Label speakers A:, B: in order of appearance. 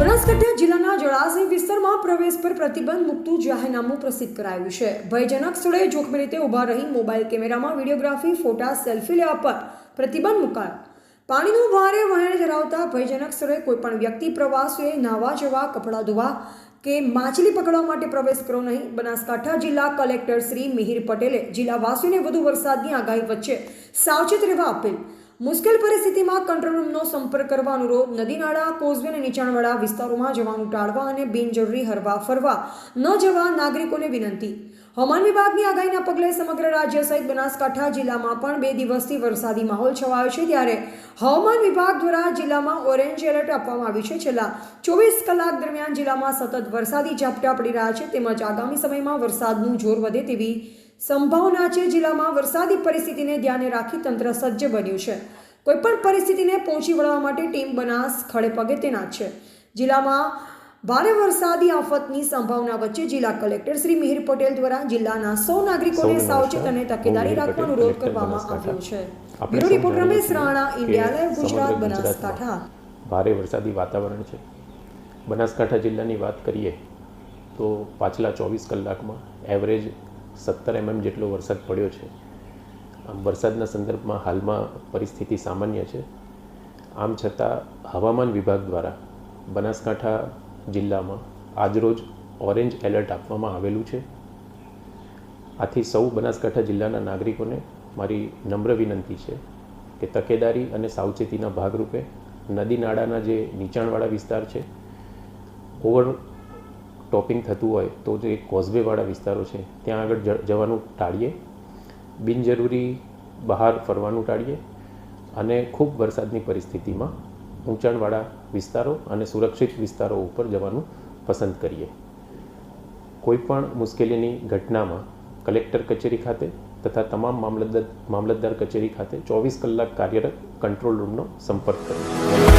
A: બનાસકાંઠા જિલ્લાના જળાશય વિસ્તારમાં પ્રવેશ પર પ્રતિબંધ મૂકતું જાહેરનામું પ્રસિદ્ધ કરાયું છે. ભયજનક સ્થળે જોખમી રીતે ઊભા રહી મોબાઈલ કેમેરામાં વિડીયોગ્રાફી, ફોટા, સેલ્ફી લેવા પર પ્રતિબંધ મુકાયો. પાણીનું ભારે વહેણ ધરાવતા ભયજનક સ્થળે કોઈપણ વ્યક્તિ, પ્રવાસીઓએ નાહવા જવા, કપડાં ધોવા કે માછલી પકડવા માટે પ્રવેશ કરો નહીં. બનાસકાંઠા જિલ્લા કલેક્ટર શ્રી મિહિર પટેલે જિલ્લાવાસીઓને વધુ વરસાદની આગાહી વચ્ચે સાવચેત રહેવા અપીલ મુશ્કેલ પરિસ્થિતિમાં કંટ્રોલ રૂમનો સંપર્ક કરવા અનુરોધ નદી નાળા કોઝવે અને નીચાણવાળા વિસ્તારોમાં જવાનું ટાળવા અને બિનજરૂરી હરવા ફરવા ન જવા નાગરિકોને વિનંતી. હવામાન વિભાગની આગાહીના પગલે સમગ્ર રાજ્ય સહિત બનાસકાંઠા જિલ્લામાં પણ બે દિવસથી વરસાદી માહોલ છવાયો છે. ત્યારે હવામાન વિભાગ દ્વારા જિલ્લામાં ઓરેન્જ એલર્ટ આપવામાં આવ્યું છે. છેલ્લા ચોવીસ કલાક દરમિયાન જિલ્લામાં સતત વરસાદી ઝાપટા પડી રહ્યા છે. તેમજ આગામી સમયમાં વરસાદનું જોર વધે તેવી સંભાવના છે જિલ્લામાં વરસાદી પરિસ્થિતિને ધ્યાને રાખી તંત્ર સજ્જ બન્યું છે. કોઈપણ પરિસ્થિતિને પહોંચી વળવા માટે ટીમ બનાસ ખડે પગે તૈનાત છે. જિલ્લામાં ભારે વરસાદી આફતની સંભાવના વચ્ચે જિલ્લા કલેક્ટર શ્રી મિહિર પટેલ દ્વારા જિલ્લાના સૌ નાગરિકોને સાવચેત અને તકેદારી
B: પટેલ,
A: અનુરોધ કરવામાં આવ્યો છે. Bureau report Ramesh Rana India live Gujarat Banaskantha
B: ભારે વરસાદી વાતાવરણ છે. બનાસકાંઠા જિલ્લાની વાત કરીએ તો પાછલા ચોવીસ કલાકમાં એવરેજ સત્તર એમએમ જેટલો વરસાદ પડ્યો છે. આમ વરસાદના સંદર્ભમાં હાલમાં પરિસ્થિતિ સામાન્ય છે. આમ છતાં હવામાન વિભાગ દ્વારા બનાસકાંઠા જિલ્લામાં આજરોજ ઓરેન્જ એલર્ટ આપવામાં આવેલું છે. આથી સૌ બનાસકાંઠા જિલ્લાના નાગરિકોને મારી નમ્ર વિનંતી છે કે તકેદારી અને સાવચેતીના ભાગરૂપે નદી નાળાના જે નીચાણવાળા વિસ્તાર છે, ઓવર ટોપિંગ થતું હોય તો જે કોઝવેવાળા વિસ્તારો છે, ત્યાં આગળ જવાનું ટાળીએ. બિનજરૂરી બહાર ફરવાનું ટાળીએ અને ખૂબ વરસાદની પરિસ્થિતિમાં ઊંચાણવાળા વિસ્તારો અને સુરક્ષિત વિસ્તારો ઉપર જવાનું પસંદ કરીએ. કોઈપણ મુશ્કેલીની ઘટનામાં કલેક્ટર કચેરી ખાતે તથા તમામ મામલતદાર મામલતદાર કચેરી ખાતે ચોવીસ કલાક કાર્યરત કંટ્રોલ રૂમનો સંપર્ક કરો